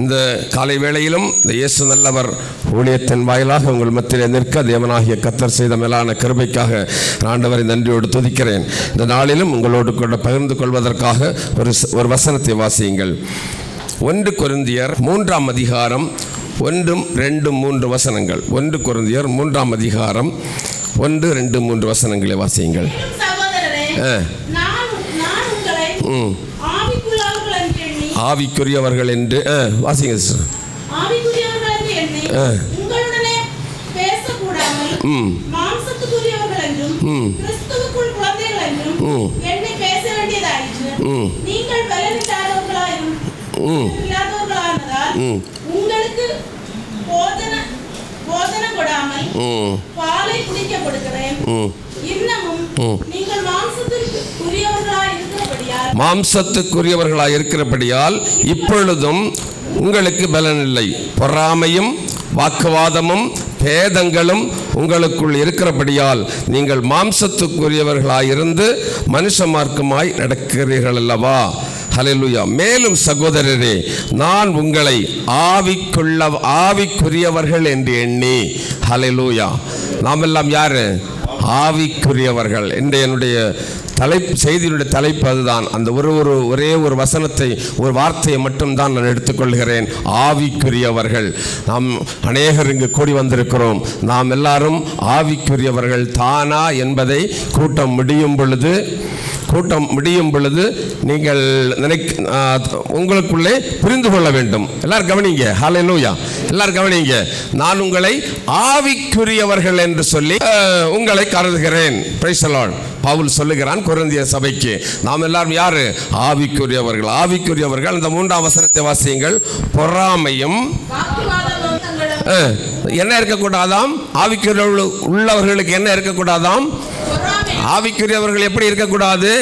இந்த காலை வேளையிலும் இந்த இயேசு நல்லவர் ஊழியத்தின் வாயிலாக உங்கள் மத்தியில் நிற்க தேவனாகிய கத்தர் செய்த மேலான கிருபைக்காக நான் ஆண்டவரை நன்றியோடு துதிக்கிறேன். இந்த நாளிலும் உங்களோடு கூட பகிர்ந்து கொள்வதற்காக ஒரு ஒரு வசனத்தை வாசியுங்கள். ஒன்று கொரிந்தியர் மூன்றாம் அதிகாரம் ஒன்றும் ரெண்டும் மூன்று வசனங்கள். ஒன்று கொரிந்தியர் மூன்றாம் அதிகாரம் ஒன்று ரெண்டு மூன்று வசனங்களை வாசியுங்கள். ஆ. ம். ஆவிக்குரியவர்கள் என்று வாசிங்க பேசக்கூடாமல் ம் ம். ம். ம். ம். பாலை குடிக்க கொடுக்கிறேன் இன்னமும். நீங்கள் மாம்சத்திற்கு மாம்சத்துக்குரியவர்களாக இருக்கிறபடியால் இப்பொழுதும் உங்களுக்கு பலன் இல்லை பொறாமையும் வாக்குவாதமும் பேதங்களும் உங்களுக்குள் இருக்கிறபடியால் நீங்கள் மாம்சத்துக்குரியவர்களாயிருந்து மனுஷ மார்க்கமாய் நடக்கிறீர்கள் அல்லவா ஹலெலுயா மேலும் சகோதரரே நான் உங்களை ஆவிக்குள்ள ஆவிக்குரியவர்கள் என்று எண்ணி ஹலெலுயா நாம் எல்லாம் யாரு? ஆவிக்குரியவர்கள். என்று என்னுடைய தலைப்பு செய்தியினுடைய தலைப்பு அதுதான். அந்த ஒரு ஒரு ஒரே ஒரு வசனத்தை ஒரு வார்த்தையை மட்டும்தான் நான் எடுத்துக்கொள்கிறேன். ஆவிக்குரியவர்கள். நாம் அநேகர் இங்கு கூடி வந்திருக்கிறோம். நாம் எல்லாரும் ஆவிக்குரியவர்கள் தானா என்பதை கூட்டம் முடியும் பொழுது கூட்டம் முடியும் பொழுது நீங்கள் நினைக்க உங்களுக்குள்ளே புரிந்து கொள்ள வேண்டும். எல்லாரும் கவனிங்க. ஹாலே லூயா எல்லாரும் கவனிங்க. நான் உங்களை ஆவிக்குரியவர்கள் என்று சொல்லி உங்களை கருதுகிறேன். Praise பவுல் சொல்லுகிறான் கொரிந்திய சபைக்கு. நாம் எல்லாரும் யாரு? ஆவிக்குரியவர்கள். ஆவிக்குரியவர்கள். அந்த மூன்றாம் வசனத்தை வாசியுங்கள். பொறாமையும் என்ன இருக்கக்கூடாதாம்? ஆவிக்குரிய உள்ளவர்களுக்கு என்ன இருக்கக்கூடாதாம்? ஆவிக்குரியவர்கள் எப்படி இருக்கக்கூடாது?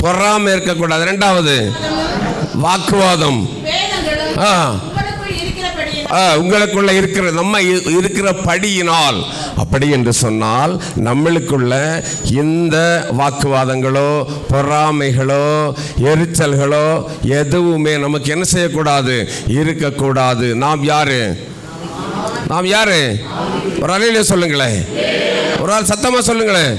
பொறாமை இருக்கக்கூடாது. ரெண்டாவது வாக்குவாதம். உங்களுக்குள்ள இருக்கிற நம்ம இருக்கிற படியினால். அப்படி என்று சொன்னால் நம்மளுக்குள்ள இந்த வாக்குவாதங்களோ பொறாமைகளோ எரிச்சல்களோ எதுவுமே நமக்கு என்ன செய்யக்கூடாது? இருக்கக்கூடாது. நாம் யாரு? நாம் யாரு? ஒரு அலையில சொல்லுங்களேன். ஒரு ஆள் சத்தமா சொல்லுங்களேன்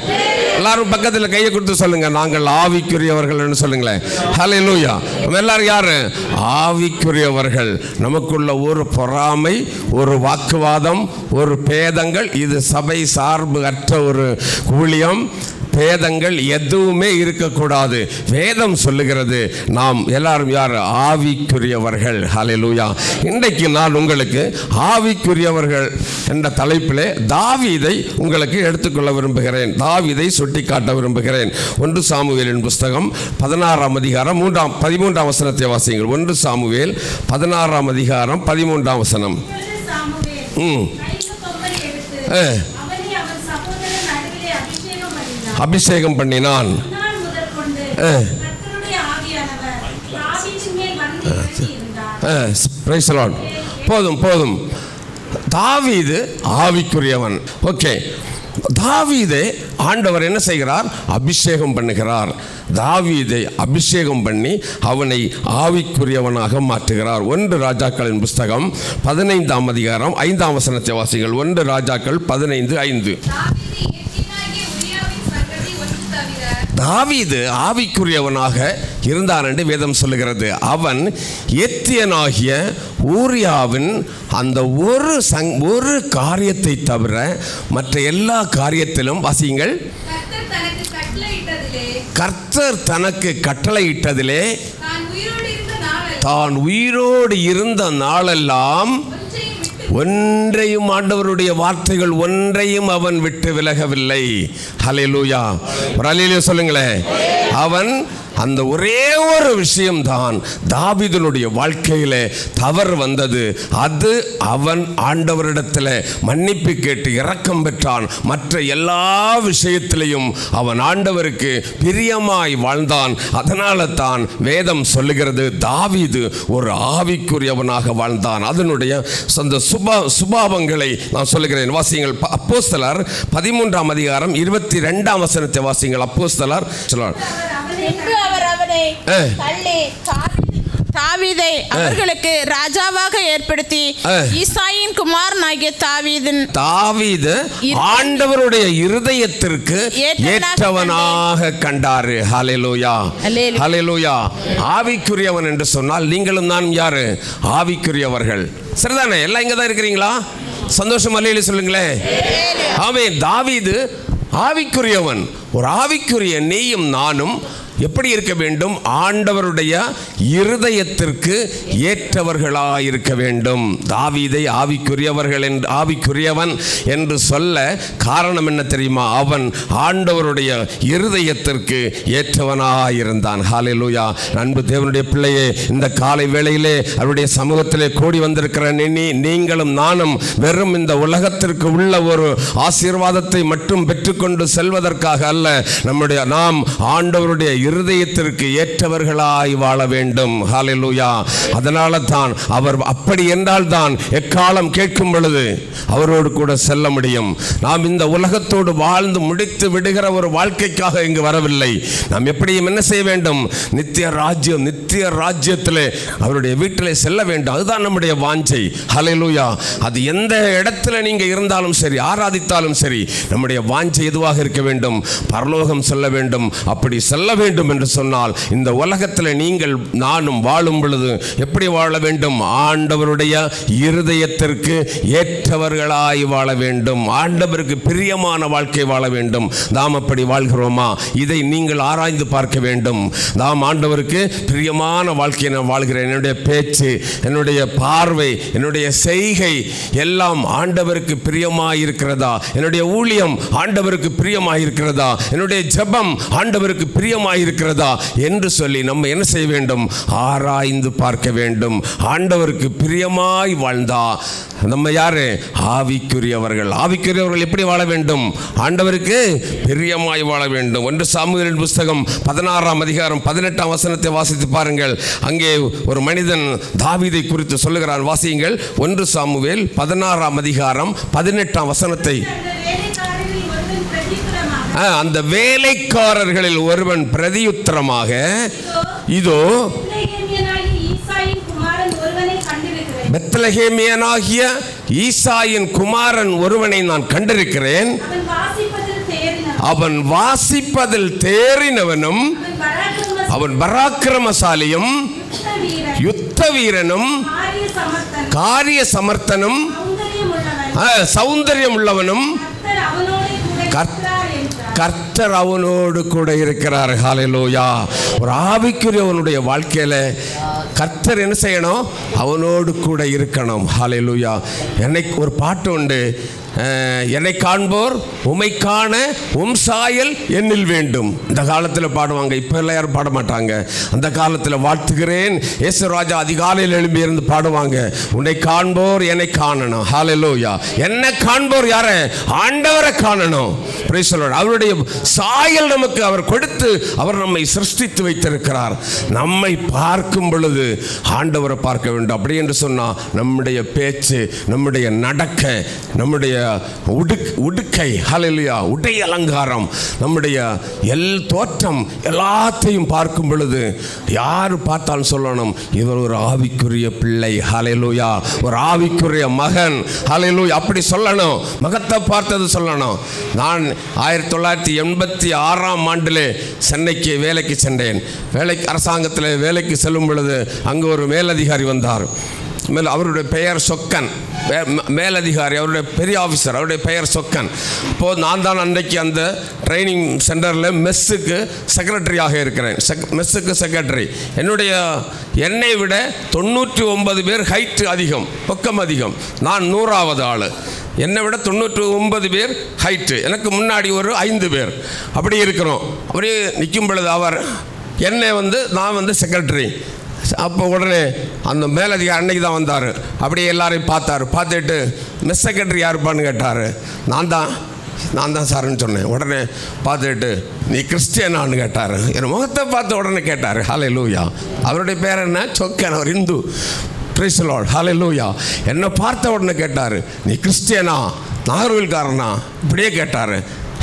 எல்லாரும் பக்கத்தில் கையை கொடுத்து சொல்லுங்க. நாங்கள் ஆவிக்குரியவர்கள்னு சொல்லுங்களேன் ஹலே லூயா நம்ம எல்லாரும் யாரு? ஆவிக்குரியவர்கள். நமக்குள்ள ஒரு பொறாமை ஒரு வாக்குவாதம் ஒரு பேதங்கள் இது சபை சார்பு அற்ற ஒரு ஊழியம். பேதங்கள் எதுவுமே இருக்கக்கூடாது. வேதம் சொல்லுகிறது நாம் எல்லாரும் யார்? ஆவிக்குரியவர்கள். ஹalleluya. இன்றைக்கு நான் உங்களுக்கு ஆவிக்குரியவர்கள் என்ற தலைப்பிலே தாவீதை உங்களுக்கு எடுத்துக்கொள்ள விரும்புகிறேன். தாவீதை சுட்டிக்காட்ட விரும்புகிறேன். ஒன்று சாமுவேலின் புஸ்தகம் பதினாறாம் அதிகாரம் மூன்றாம் பதிமூன்றாம் வசனத்தை வாசியுங்கள். ஒன்று சாமுவேல் பதினாறாம் அதிகாரம் பதிமூன்றாம் வசனம். ம். ஆ. அவனை அவன் சகோதரன் நடுவிலே அபிஷேகம் பண்ணினான் அபிஷேகம் பண்ணினான் அந்நாள் முதற்கொண்டு ஆ. கர்த்தருடைய ஆவியானவர் தாவீதின் மேல் வந்து இறங்கி இருந்தார் பிரைஸ் லார்ட் போதும் போதும். தாவீது ஆவிக்குரியவன். ஓகே தாவீதை ஆண்டவர் என்ன செய்கிறார்? அபிஷேகம் பண்ணுகிறார். தாவீதை அபிஷேகம் பண்ணி அவனை ஆவிக்குரியவனாக மாற்றுகிறார். ஒன்று ராஜாக்களின் புஸ்தகம் பதினைந்தாம் அதிகாரம் ஐந்தாம் வசனத்தை வாசிகள். ஒன்று ராஜாக்கள் பதினைந்து ஐந்து. தாவீது ஆவிக்குரியவனாக இருந்தான் என்று வேதம் சொல்லுகிறது. அவன் எத்தியனாகிய ஊரியாவின் அந்த ஒரு சங் ஒரு காரியத்தை தவிர மற்ற எல்லா காரியத்திலும் வாசியுங்கள். கர்த்தர் தனக்கு கட்டளையிட்டதிலே. கர்த்தர் தனக்கு கட்டளையிட்டதிலே தான் உயிரோடு இருந்த நாளெல்லாம் தான் உயிரோடு இருந்த நாளெல்லாம் ஒன்றையும் ஆண்டவருடைய வார்த்தைகள் ஒன்றையும் அவன் விட்டு விலகவில்லை. ஹalleluya. ஒரு ஹalleluya சொல்லுங்களேன். அவன் அந்த ஒரே ஒரு விஷயம்தான் தாவிதனுடைய வாழ்க்கையில் தவறு வந்தது. அது அவன் ஆண்டவரிடத்தில் மன்னிப்பு கேட்டு இரக்கம் பெற்றான். மற்ற எல்லா விஷயத்திலையும் அவன் ஆண்டவருக்கு பிரியமாய் வாழ்ந்தான். அதனால தான் வேதம் சொல்லுகிறது தாவிது ஒரு ஆவிக்குரியவனாக வாழ்ந்தான். அதனுடைய அந்த சுபா சுபாவங்களை நான் சொல்லுகிறேன். வாசியங்கள் ப- அப்போஸ்தலர் பதிமூன்றாம் அதிகாரம் இருபத்தி ரெண்டாம் வசனத்தை வாசியுங்கள் அப்போஸ்தலர் சொல்றார் தள்ளி தாவீதை அவர்களுக்கு ராஜாவாக ஏற்படுத்தி. ஈசாயின் குமாரனாகிய தாவீதின் தாவீது ஆண்டவருடைய இருதயத்திற்கு ஏற்றவனாக கண்டாரு. ஹalleluya. ஹalleluya. ஆவிக்குரியவன் என்று சொன்னால் நீங்களும் நான் யாரு? ஆவிக்குரியவர்கள். சரிதானே? எல்லாம் இங்க தான் இருக்கிறீங்களா? சந்தோஷம் அல்லையில சொல்லுங்களேன் ஆமே தாவீது ஆவிக்குரியவன். ஒரு ஆவிக்குரிய நீயும் நானும் எப்படி இருக்க வேண்டும்? ஆண்டவருடைய இருதயத்திற்கு ஏற்றவர்களாக இருக்க வேண்டும். தாவீதை ஆவிக்குரியவர்கள் என்று ஆவிக்குரியவன் என்று சொல்ல காரணம் என்ன தெரியுமா? அவன் ஆண்டவருடைய இருதயத்திற்கு ஏற்றவனாக இருந்தான் லூயா அன்பு தேவனுடைய பிள்ளையே இந்த காலை வேளையிலே அவருடைய சமூகத்திலே கூடி வந்திருக்கிற நீ நீங்களும் நானும் வெறும் இந்த உலகத்திற்கு உள்ள ஒரு ஆசீர்வாதத்தை மட்டும் பெற்றுக்கொண்டு செல்வதற்காக அல்ல நம்முடைய நாம் ஆண்டவருடைய இருதயத்திற்கு ஏற்றவர்களாய் வாழ வேண்டும். ஹாலெலுயா அதனால தான் அவர் அப்படி என்றால் தான் எக்காலம் கேட்கும் பொழுது அவரோடு கூட செல்ல முடியும். நாம் இந்த உலகத்தோடு வாழ்ந்து முடித்து விடுகிற ஒரு வாழ்க்கைக்காக இங்கு வரவில்லை. நாம் எப்படியும் என்ன செய்ய வேண்டும்? நித்திய ராஜ்யம் நித்திய ராஜ்யத்திலே அவருடைய வீட்டிலே செல்ல வேண்டும். அதுதான் நம்முடைய வாஞ்சை. ஹலெலுயா அது எந்த இடத்துல நீங்க இருந்தாலும் சரி ஆராதித்தாலும் சரி நம்முடைய வாஞ்சை எதுவாக இருக்க வேண்டும்? பரலோகம் செல்ல வேண்டும். அப்படி செல்ல வேண்டும். என்று சொன்னால் இந்த உலகத்தில் நீங்கள் நானும் வாழும் பொழுது எப்படி வாழ வேண்டும்? ஆண்டவருடைய இருதயத்திற்கு ஏற்றவர்களாய் வாழ வேண்டும். ஆண்டவருக்கு பிரியமான வாழ்க்கை வாழ வேண்டும். நாம் அப்படி வாழ்கிறோமா? இதை நீங்கள் ஆராய்ந்து பார்க்க வேண்டும். நாம் ஆண்டவருக்கு பிரியமான வாழ்க்கையை நான் வாழ்கிறேன். என்னுடைய பேச்சு என்னுடைய பார்வை என்னுடைய செய்கை எல்லாம் ஆண்டவருக்கு பிரியமாயிருக்கிறதா? என்னுடைய ஊழியம் ஆண்டவருக்கு பிரியமாயிருக்கிறதா? என்னுடைய ஜெபம் ஆண்டவருக்கு பிரியமாய் இருக்கிறதா என்று சொல்லி நம்ம என்ன செய்ய வேண்டும்? ஆராய்ந்து பார்க்க வேண்டும். ஆண்டவருக்கு பிரியமாய் வாழ்ந்தா. நம்ம யாரு? ஆவிக்குரியவர்கள். ஆவிக்குரியவர்கள் எப்படி வாழ வேண்டும்? ஆண்டவருக்கு பிரியமாய் வாழ வேண்டும். ஒன்று சாமுவேலின் புஸ்தகம் பதினாறாம் அதிகாரம் பதினெட்டாம் வசனத்தை வாசித்து பாருங்கள். அங்கே ஒரு மனிதன் தாவிதை குறித்து சொல்லுகிறான் வாசியுங்கள். ஒன்று சாமுவேல் பதினாறாம் அதிகாரம் பதினெட்டாம் வசனத்தை. அந்த வேலைக்காரர்களில் ஒருவன் பிரதியுத்தரமாக இதோ பிள்ளைகேமியனாகிய ஈசாயின் குமாரன் ஒருவனை கண்டிருக்கிறேன். பெத்லஹேமியனாகிய ஈசாயின் குமாரன் ஒருவனை நான் கண்டிருக்கிறேன். அவன் வாசிப்பதில் தேறினவனும் அவன் பராக்கிரம அவன் பராக்கிரமசாலியும் யுத்த வீரன் யுத்த வீரனும் காரிய சமர்த்தனும் சௌந்தரியம் உள்ளவனும் கர்த்தர் கர்த்தர் அவனோடு கூட இருக்கிறார். ஹalleluya. ஒரு ஆவிக்குரியவனுடைய வாழ்க்கையில் கர்த்தர் என்ன செய்யணும்? அவனோடு கூட இருக்கணும். ஹalleluya. என்னைக்கு ஒரு பாட்டு உண்டு. என்னை காண்போர் உமை காண உம் சாயல் என்னில் வேண்டும். இந்த காலத்தில் பாடுவாங்க இப்போ எல்லாம் யாரும் பாட மாட்டாங்க. அந்த காலத்தில் வாழ்த்துகிறேன் இயேசுராஜா அதிகாலையில் எழும்பி இருந்து பாடுவாங்க. உன்னை காண்போர் என்னை காணணும். ஹாலலோயா என்னை காண்போர் யாரை? ஆண்டவரை காணணும். Praise அவருடைய சாயல் நமக்கு அவர் கொடுத்து அவர் நம்மை சிருஷ்டித்து வைத்திருக்கிறார். நம்மை பார்க்கும் பொழுது ஆண்டவரை பார்க்க வேண்டும். அப்படி என்று சொன்னால் நம்முடைய பேச்சு நம்முடைய நடக்க நம்முடைய உடுக் உடுக்கை ஹலலியா உடை அலங்காரம். நம்முடைய எல் தோற்றம் எல்லாத்தையும் பார்க்கும் பொழுது யார் பார்த்தாலும் சொல்லணும்? இவர் ஒரு ஆவிக்குரிய பிள்ளை ஹalleluya. ஒரு ஆவிக்குரிய மகன் ஹalleluya. அப்படி சொல்லணும். மகத்தை பார்த்தது சொல்லணும். நான் ஆயிரத்தி தொள்ளாயிரத்தி எண்பத்தி ஆறாம் ஆண்டிலே சென்னைக்கு வேலைக்கு சென்றேன். வேலைக்கு அரசாங்கத்தில் வேலைக்கு செல்லும் பொழுது அங்கு ஒரு மேலதிகாரி வந்தார். மேல் அவருடைய பெயர் சொக்கன். மே- மேலதிகாரி அவருடைய பெரிய ஆஃபீஸர் அவருடைய பெயர் சொக்கன். இப்போது நான் தான் அன்றைக்கு அந்த ட்ரைனிங் சென்டரில் மெஸ்ஸுக்கு செக்ரட்டரியாக இருக்கிறேன். செக் மெஸ்ஸுக்கு செக்ரட்டரி என்னுடைய என்னை விட தொண்ணூற்றி ஒன்பது பேர் ஹைட்டு அதிகம் பக்கம் அதிகம். நான் நூறாவது ஆள். என்னை விட தொண்ணூற்றி ஒன்பது பேர் ஹைட்டு எனக்கு முன்னாடி ஒரு ஐந்து பேர். அப்படி இருக்கிறோம். அப்படியே நிற்கும் பொழுது அவர் என்னை வந்து நான் வந்து செக்ரட்டரி அப்போ உடனே அந்த மேலதிகாரி அன்னைக்கு தான் வந்தார். அப்படியே எல்லாரையும் பார்த்தாரு. பார்த்துட்டு மிஸ் செக்ரட்டரி யாருப்பான்னு கேட்டார். நான் தான் நான் தான் சார்னு சொன்னேன். உடனே பார்த்துட்டு நீ கிறிஸ்டியனான்னு கேட்டார். என் முகத்தை பார்த்த உடனே கேட்டார். ஹாலே லூயா அவருடைய பேர் என்ன? சொக்கன் அவர் இந்து பிரைசலாட் ஹாலே லூயா என்னை பார்த்த உடனே கேட்டார். நீ கிறிஸ்டியனா? நாகர்கோவில்காரனா? இப்படியே கேட்டார்.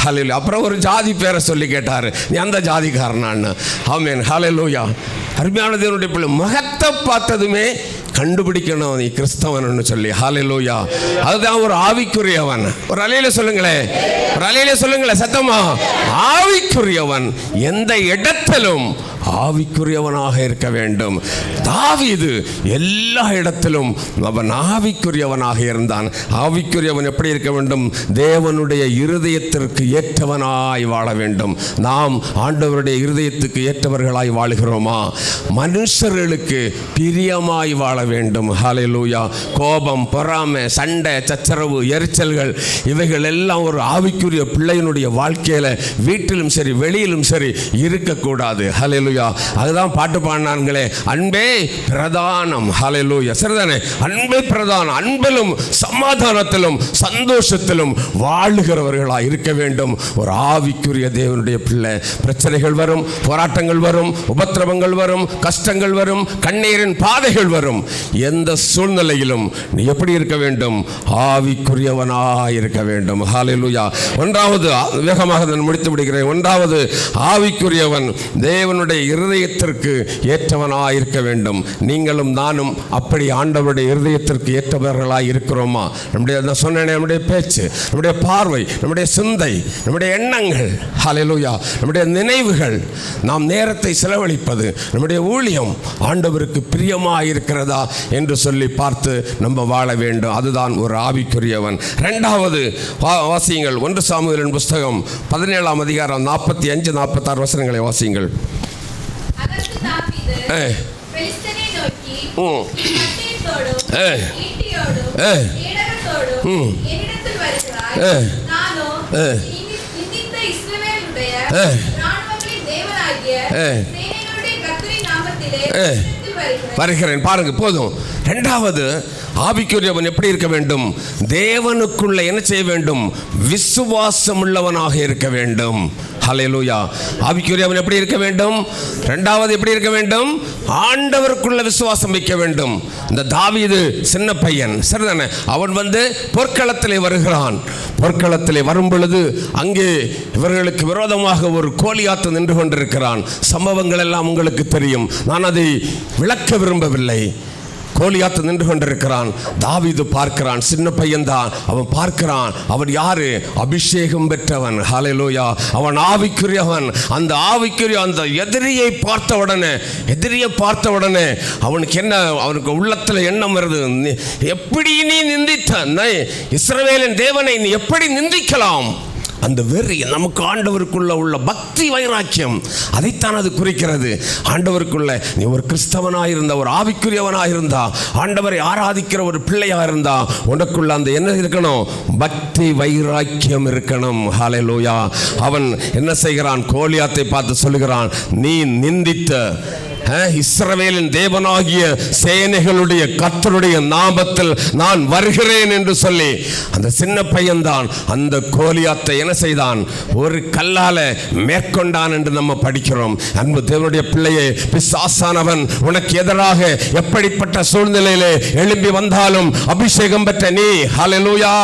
ஹலில் அப்புறம் ஒரு ஜாதி பேரை சொல்லி கேட்டார். நீ அந்த ஜாதிக்காரனான்னு. ஆமேன். ஹலலூயா அருமையான தேவனுடைய பிள்ளை. முகத்தை பார்த்ததுமே கண்டுபிடிக்கணும் நீ கிறிஸ்தவன் சொல்லி. ஹாலலூயா அதுதான் ஒரு ஆவிக்குரியவன். ஒரு அலையில சொல்லுங்களேன் ஒரு அலையில சொல்லுங்களேன் சத்தமா? ஆவிக்குரியவன். எந்த இடத்திலும் ஆவிக்குரியவனாக இருக்க வேண்டும். தாவிது எல்லா இடத்திலும் அவன் ஆவிக்குரியவனாக இருந்தான். ஆவிக்குரியவன் எப்படி இருக்க வேண்டும்? தேவனுடைய இருதயத்திற்கு ஏற்றவனாய் வாழ வேண்டும். நாம் ஆண்டவருடைய இருதயத்துக்கு ஏற்றவர்களாய் வாழுகிறோமா? மனுஷர்களுக்கு பிரியமாய் வாழ வேண்டும். ஹalleluya. கோபம் பொறாமை சண்டை சச்சரவு எரிச்சல்கள் இவைகள் எல்லாம் ஒரு ஆவிக்குரிய பிள்ளையினுடைய வாழ்க்கையில வீட்டிலும் சரி வெளியிலும் சரி இருக்கக்கூடாது. ஹலெலுயா அதுதான் பாட்டு பாடினாங்களே அன்பே பிரதானம். ஹலெலுயா சரிதானே அன்பே பிரதானம். அன்பிலும் சமாதானத்திலும் சந்தோஷத்திலும் வாழுகிறவர்களாக இருக்க வேண்டும். ஒரு ஆவிக்குரிய தேவனுடைய பிள்ளை. பிரச்சனைகள் வரும் போராட்டங்கள் வரும் உபத்திரவங்கள் வரும் கஷ்டங்கள் வரும் கண்ணீரின் பாதைகள் வரும். எந்த சூழ்நிலையிலும் நீ எப்படி இருக்க வேண்டும்? ஆவிக்குரியவனாக இருக்க வேண்டும். ஹாலிலுயா ஒன்றாவது வேகமாக நான் முடித்து விடுகிறேன். ஒன்றாவது ஆவிக்குரியவன் தேவனுடைய இருதயத்திற்கு ஏற்றவனாக இருக்க வேண்டும். நீங்களும் நானும் அப்படி ஆண்டவருடைய இருதயத்திற்கு ஏற்றவர்களாக இருக்கிறோமா? நம்முடைய நான் சொன்னேனே நம்முடைய பேச்சு நம்முடைய பார்வை நம்முடைய சிந்தை நம்முடைய எண்ணங்கள். ஹாலிலுயா நம்முடைய நினைவுகள். நாம் நேரத்தை செலவழிப்பது நம்முடைய ஊழியம் ஆண்டவருக்கு பிரியமாக இருக்கிறதா? என்று சொல்லி பார்த்து நம்ம வாழ வேண்டும். அதுதான் ஒரு ஆவிக்குரியவன். ரெண்டாவது வாசியுங்கள். ஒன்று சாமுவேலின் புஸ்தகம் பதினேழாம் அதிகாரம் நாற்பத்தி அஞ்சு நாற்பத்தாறு வசனங்களை வாசியுங்கள். ஏ. வருகிறேன். பாருங்க போதும். ரெண்டாவது ஆவிக்குரியவன் எப்படி இருக்க வேண்டும்? தேவனுக்குள்ள என்ன செய்ய வேண்டும்? விசுவாசம் உள்ளவனாக இருக்க வேண்டும். ஹalleluya. ஆவிக்குரியவன் எப்படி இருக்க வேண்டும்? ரெண்டாவது எப்படி இருக்க வேண்டும்? ஆண்டவருக்குள்ள விசுவாசம் வைக்க வேண்டும். இந்த தாவிது சின்ன பையன். சரிதானே? அவன் வந்து போர்க்களத்திலே வருகிறான். போர்க்களத்திலே வரும் பொழுது அங்கே இவர்களுக்கு விரோதமாக ஒரு கோலியாத்து நின்று கொண்டிருக்கிறான். சம்பவங்கள் எல்லாம் உங்களுக்கு தெரியும். நான் அதை விளக்க விரும்பவில்லை. கோலியாத்து நின்று கொண்டிருக்கிறான் தாவிது பார்க்கிறான். சின்ன பையன்தான். அவன் பார்க்கிறான். அவன் யாரு? அபிஷேகம் பெற்றவன். ஹalleluya. அவன் ஆவிக்குரியவன். அந்த ஆவிக்குரிய அந்த எதிரியை பார்த்த உடனே எதிரியை பார்த்த உடனே அவனுக்கு என்ன அவனுக்கு உள்ளத்துல எண்ணம் வருது. எப்படி நீ நிந்தித்த இஸ்ரவேலின் தேவனை நீ எப்படி நிந்திக்கலாம்? அந்த வெறி நமக்கு ஆண்டவருக்குள்ள உள்ள பக்தி வைராக்கியம் அதைத்தான் அது குறிக்கிறது. ஆண்டவருக்குள்ள நீ ஒரு கிறிஸ்தவனாயிருந்தா ஒரு ஆவிக்குரியவனாக இருந்தா ஆண்டவரை ஆராதிக்கிற ஒரு பிள்ளையா இருந்தா உனக்குள்ள அந்த என்ன இருக்கணும்? பக்தி வைராக்கியம் இருக்கணும். ஹalleluya. அவன் என்ன செய்கிறான்? கோலியாத்தை பார்த்து சொல்லுகிறான் நீ நிந்தித்த இஸ்ரவேலின் தேவனாகிய சேனைகளுடைய கத்தருடைய நாமத்தில் நான் வருகிறேன் என்று சொல்லி அந்த சின்ன பையன்தான் அந்த கோலியாத்தை என்ன செய்தான்? ஒரு கல்லால மேற்கொண்டான் என்று நம்ம படிக்கிறோம். அன்பு தேவனுடைய பிள்ளையே பிசாசானவன் உனக்கு எதிராக எப்படிப்பட்ட சூழ்நிலையிலே எழும்பி வந்தாலும் அபிஷேகம் பெற்ற நீ ஹலலூயா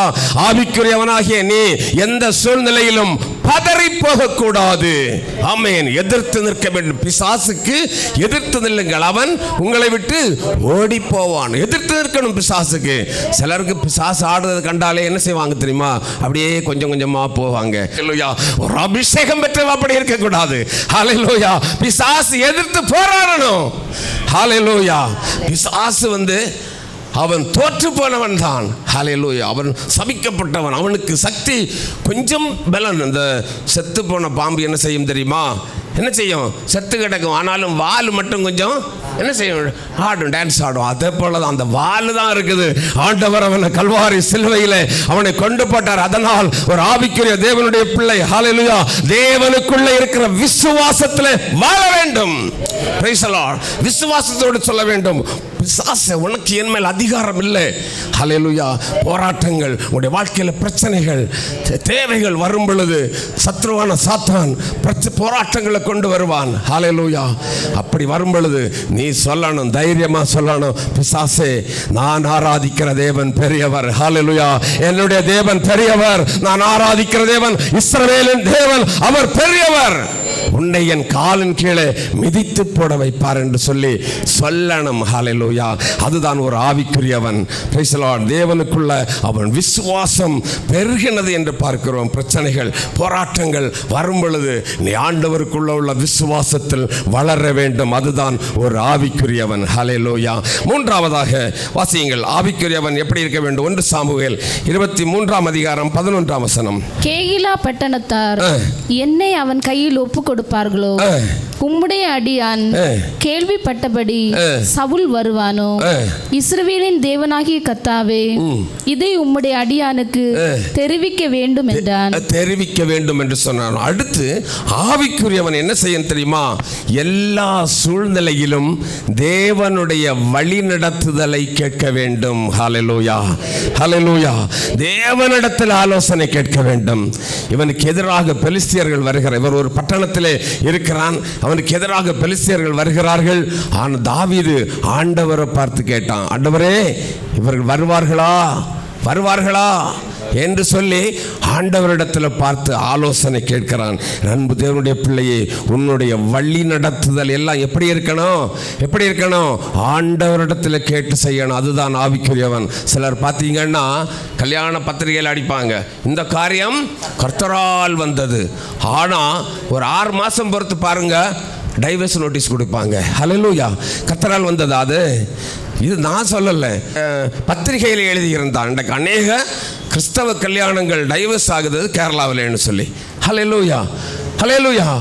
ஆவிக்குரியவனாகிய நீ எந்த சூழ்நிலையிலும் பதறி போகக்கூடாது ஆமென். எதிர்த்து நிற்க வேண்டும். பிசாசுக்கு எதிர்த்து நில்லுங்கள். அவன் உங்களை விட்டு ஓடி போவான் எதிர்த்து நிற்கணும் பிசாசுக்கு. சிலருக்கு பிசாசு ஆடுறது கண்டாலே என்ன செய்வாங்க தெரியுமா? அப்படியே கொஞ்சம் கொஞ்சமா போவாங்க. ஒரு அபிஷேகம் பெற்றவ அப்படி இருக்க கூடாது ஹalleluya. பிசாசு எதிர்த்து போராடணும். ஹalleluya. பிசாசு வந்து அவன் தோற்று போனவன் தான். ஹalleluya அவன் சபிக்கப்பட்டவன். அவனுக்கு சக்தி கொஞ்சம் பலன். அந்த செத்து போன பாம்பு என்ன செய்யும் தெரியுமா? என்ன செய்யும்? செத்து கிடக்கும். ஆனாலும் வால் மட்டும் கொஞ்சம் என்ன செய்யும்? ஆடும் டான்ஸ் ஆடும். அதே போல தான் அந்த வால் தான் இருக்குது. ஆண்டவர் அவனை கல்வாரி சிலுவையில் அவனை கொண்டு போட்டார். அதனால் ஒரு ஆவிக்குரிய தேவனுடைய பிள்ளை ஹalleluya தேவனுக்குள்ள இருக்கிற விசுவாசத்தில் வாழ வேண்டும். விசுவாசத்தோடு சொல்ல வேண்டும். பிசாச உனக்கு என் மேல் அதிகாரம் இல்லை. ஹலெலுயா போராட்டங்கள் உடைய வாழ்க்கையில் பிரச்சனைகள் தேவைகள் வரும் பொழுது சத்ருவான சாத்தான் பிரச்ச- போராட்டங்களை கொண்டு வருவான். ஹலெலுயா அப்படி வரும் பொழுது நீ சொல்லணும் தைரியமா சொல்லணும் பிசாசே நான் ஆராதிக்கிற தேவன் பெரியவர். ஹலெலுயா என்னுடைய தேவன் பெரியவர் நான் ஆராதிக்கிற தேவன் இஸ்ரவேலின் தேவன் அவர் பெரியவர். உன்னை என் காலின் கீழே மிதித்து போட வைப்பார் என்று சொல்லி சொல்லணும். ஹalleluya அதுதான் ஒரு ஆவிக்குரியவன். தேவனுக்குள்ள அவன் விசுவாசம் பெருகினது என்று பார்க்கிறோம். பிரச்சனைகள் போராட்டங்கள் வரும் பொழுது நீ ஆண்டவருக்குள்ள உள்ள விசுவாசத்தில் வளர வேண்டும். அதுதான் ஒரு ஆவிக்குரியவன். ஹalleluya மூன்றாவதாக வாசியுங்கள். ஆவிக்குரியவன் எப்படி இருக்க வேண்டும்? ஒன்று சாமுவேல் இருபத்தி மூன்றாம் அதிகாரம் பதினொன்றாம் வசனம். கேகிலா பட்டணத்தார். என்னை அவன் கையில் ஒப்பு கொடுப்பார்களோ. உம்முடைய அடியான். கேள்விப்பட்டபடி. சவுல் வருவானோ. ஆ. இஸ்ரவேலின் தேவனாகிய கத்தாவே இதை உம்முடைய அடியானுக்கு தெரிவிக்க வேண்டும் என்றான். தெரிவிக்க வேண்டும் என்று சொன்னான்? அடுத்து ஆவிக்குரியவன் என்ன செய்யணும் தெரியுமா? எல்லா சூழ்நிலையிலும் தேவனுடைய வழிநடத்துதலை கேட்க வேண்டும். ஹalleluya ஹalleluya தேவனிடத்தில் ஆலோசனை கேட்க வேண்டும். இவனுக்கு எதிராக பெலிஸ்தியர்கள் வருகிற இவர் ஒரு பட்டணத்திலே இருக்கிறான். அவனுக்கு எதிராக பெலிஸ்தியர்கள் வருகிறார்கள். ஆனால் தாவீது ஆண்டவரை பார்த்து கேட்டான். ஆண்டவரே இவர்கள் வருவார்களா? வருவார்களா? என்று சொல்லி ஆண்டவரிடத்தில் பார்த்து ஆலோசனை கேட்கிறான். அன்பு தேவனுடைய பிள்ளையே உன்னுடைய வழி நடத்துதல் எல்லாம் எப்படி இருக்கணும்? எப்படி இருக்கணும்? ஆண்டவரிடத்தில் கேட்டு செய்யணும். அதுதான் ஆவிக்குரியவன். சிலர் பார்த்தீங்கன்னா கல்யாண பத்திரிகையில் அடிப்பாங்க. இந்த காரியம் கர்த்தரால் வந்தது. ஆனால் ஒரு ஆறு மாதம் பொறுத்து பாருங்க. டைவர்ஸ் நோட்டீஸ் கொடுப்பாங்க. ஹலலூயா கத்தரால் வந்ததா அது? இது நான் சொல்லலை. பத்திரிகையில் எழுதியிருந்தான். இன்றைக்கு அநேக கிறிஸ்தவ கல்யாணங்கள் டைவர்ஸ் ஆகுது கேரளாவில்னு சொல்லி. ஹalleluya. ஹலே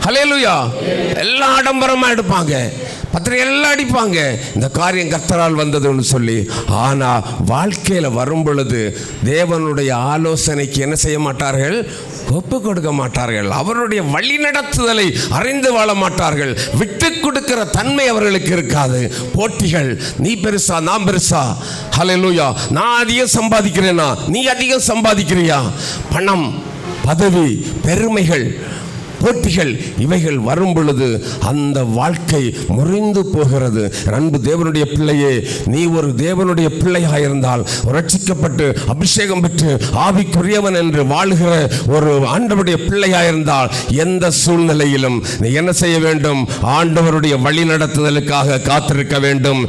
ஹalleluya. எல்லாம் ஆடம்பரமாக எடுப்பாங்க. பத்திரிகை எல்லாம் அடிப்பாங்க. இந்த காரியம் கர்த்தரால் வந்ததுன்னு சொல்லி ஆனால் வாழ்க்கையில் வரும் பொழுது தேவனுடைய ஆலோசனைக்கு என்ன செய்ய மாட்டார்கள்? ஒப்பு கொடுக்க மாட்டார்கள். அவருடைய வழி நடத்துதலை அறிந்து வாழ மாட்டார்கள். விட்டு கொடுக்கிற தன்மை அவர்களுக்கு இருக்காது. போட்டிகள் நீ பெருசா நான் பெருசா. ஹலெலூயா நான் அதிகம் சம்பாதிக்கிறேனா? நீ அதிகம் சம்பாதிக்கிறியா? பணம் பதவி பெருமைகள் போட்டிகள் இவைகள் வரும் பொழுது அந்த வாழ்க்கை முறிந்து போகிறது. அன்பு தேவனுடைய பிள்ளையே நீ ஒரு தேவனுடைய பிள்ளையாக இருந்தால் ரட்சிக்கப்பட்டு அபிஷேகம் பெற்று ஆவிக்குரியவன் என்று வாழ்கிற ஒரு ஆண்டவருடைய பிள்ளையாக இருந்தால் எந்த சூழ்நிலையிலும் நீ என்ன செய்ய வேண்டும்? ஆண்டவருடைய வழி நடத்துதலுக்காக காத்திருக்க வேண்டும்.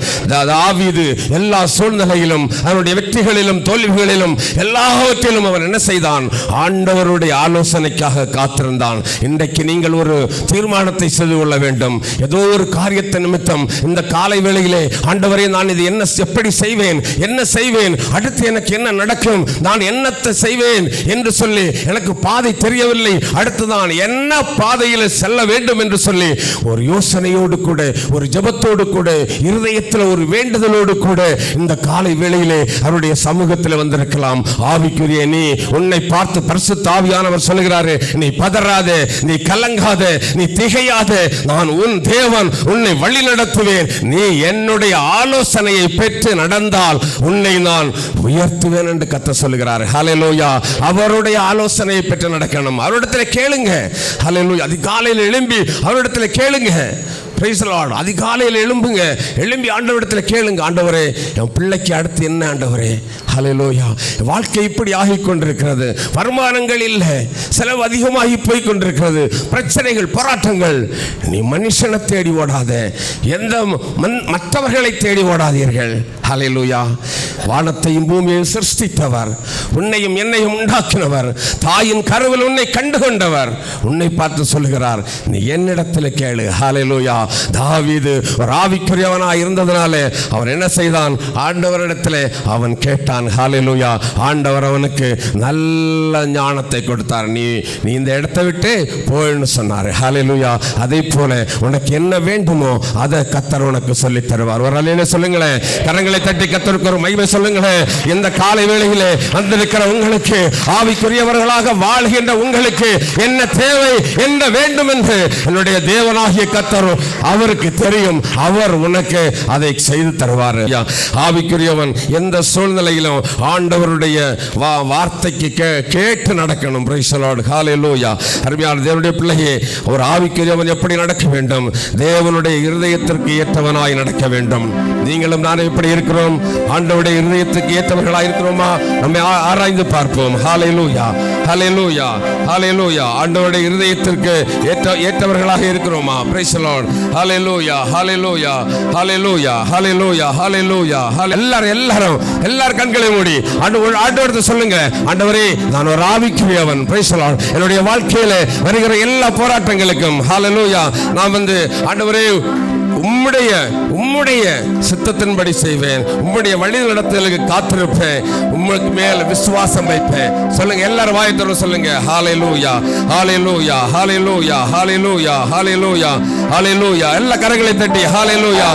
ஆவிது எல்லா சூழ்நிலையிலும் அவனுடைய வெற்றிகளிலும் தோல்விகளிலும் எல்லாவற்றிலும் அவன் என்ன செய்தான்? ஆண்டவருடைய ஆலோசனைக்காக காத்திருந்தான். இந்த இன்றைக்கு நீங்கள் ஒரு தீர்மானத்தை செய்து கொள்ள வேண்டும். ஏதோ ஒரு காரியத்தை நிமித்தம் இந்த காலை வேளையிலே ஆண்டவரே நான் இது என்ன எப்படி செய்வேன்? என்ன செய்வேன்? அடுத்து எனக்கு என்ன நடக்கும்? நான் என்னத்தை செய்வேன்? என்று சொல்லி எனக்கு பாதை தெரியவில்லை. அடுத்து நான் என்ன பாதையில் செல்ல வேண்டும் என்று சொல்லி ஒரு யோசனையோடு கூட ஒரு ஜபத்தோடு கூட இருதயத்தில் ஒரு வேண்டுதலோடு கூட இந்த காலை வேளையிலே அவருடைய சமூகத்தில் வந்திருக்கலாம். ஆவிக்குரிய நீ உன்னை பார்த்து பரிசு தாவியானவர் சொல்லுகிறாரு நீ பதறாதே நீ கலங்காதே நீ திகையாத. நான் உன் தேவன் உன்னை வழி நடத்துவேன். நீ என்னுடைய ஆலோசனையை பெற்று நடந்தால் உன்னை நான் உயர்த்துவேன் என்று கத்த சொல்கிறார் ஹலலோயா அவருடைய ஆலோசனையை பெற்று நடக்கணும். அவரிடத்தில் கேளுங்க. ஹலலோயா அதிகாலையில் எழும்பி அவரிடத்தில் கேளுங்க. பிரைஸ் லார்ட் அதிகாலையில் எழும்புங்க. எழும்பி ஆண்டவரிடத்தில் கேளுங்க ஆண்டவரே என் பிள்ளைக்கு அடுத்து என்ன ஆண்டவரே? ஹalleluya வாழ்க்கை இப்படி ஆகிக் கொண்டிருக்கிறது. வருமானங்கள் இல்லை. செலவு அதிகமாகி போய் கொண்டிருக்கிறது. பிரச்சனைகள் போராட்டங்கள். நீ மனுஷனை தேடி ஓடாத. எந்த மன்- மற்றவர்களை தேடி ஓடாதீர்கள். ஹalleluya வானத்தையும் பூமியையும் சிருஷ்டித்தவர். உன்னையும் என்னையும் உண்டாக்கினவர். தாயின் கருவில் உன்னை கண்டு கொண்டவர் உன்னை பார்த்து சொல்லுகிறார். நீ என்னிடத்தில் கேளு. ஹalleluya தாவீது ஒரு ஆவிக்குரியவனாக இருந்ததுனாலே அவன் என்ன செய்தான்? ஆண்டவரிடத்தில் அவன் கேட்டான் ஹாலிலூயா ஆண்டவர் அவனுக்கு நல்ல ஞானத்தை கொடுத்தார். நீ நீ இந்த இடத்தை விட்டு போயின்னு சொன்னார். ஹாலிலூயா அதே போல உனக்கு என்ன வேண்டுமோ அதை கத்தர் உனக்கு சொல்லி தருவார். ஒரு அலையில சொல்லுங்களேன். கரங்களை தட்டி கத்தருக்கு ஒரு மகிமை சொல்லுங்களேன். இந்த காலை வேளையிலே வந்திருக்கிற உங்களுக்கு ஆவிக்குரியவர்களாக வாழ்கின்ற உங்களுக்கு என்ன தேவை என்ன வேண்டும் என்று என்னுடைய தேவனாகிய கத்தரும் அவருக்கு தெரியும். அவர் உனக்கு அதை செய்து தருவார். ஐயா, ஆவிக்குரியவன் எந்த சூழ்நிலையிலும் ஆண்டவருடைய வார்த்தைக்கு கே- கேட்டு நடக்கணும். பிரைசலாடு அருமையான தேவனுடைய பிள்ளையே ஒரு ஆவிக்குரியவன் எப்படி நடக்க வேண்டும்? தேவனுடைய இருதயத்திற்கு ஏற்றவனாய் நடக்க வேண்டும். நீங்களும் நானும் எப்படி இருக்கிறோம். ஆண்டவருடைய இருதயத்துக்கு ஏற்றவர்களாய் இருக்கிறோமா? நம்மை ஆ- ஆராய்ந்து பார்ப்போம். ஹalleluya ஹalleluya ஹalleluya ஆண்டவருடைய இருதயத்திற்கு ஏற்ற ஏற்றவர்களாக இருக்கிறோமா? பிரைஸ் ஹalleluya ஹalleluya ஹalleluya ஹalleluya ஹalleluya எல்லாரும் எல்லாரும் எல்லார் கண்களை மூடி ஆண்டவர் ஆண்டவரத்தை சொல்லுங்க ஆண்டவரே நான் ஒரு ஆவிக்குரியவன். பிரைஸ் லார்ட் என்னுடைய வாழ்க்கையில வருகிற எல்லா போராட்டங்களுக்கும் ஹalleluya நான் வந்து ஆண்டவரே உம்முடைய உம்முடைய சித்தத்தின்படி செய்வேன். உம்முடைய வழிநடத்தலுக்கு காத்திருப்பேன். உங்களுக்கு மேல விசுவாசம் வைப்பேன். சொல்லுங்க எல்லாரும் வாய் தரும் சொல்லுங்க. ஹalleluya ஹalleluya ஹalleluya ஹalleluya ஹalleluya ஹalleluya எல்லா கரங்களை தட்டி ஹalleluya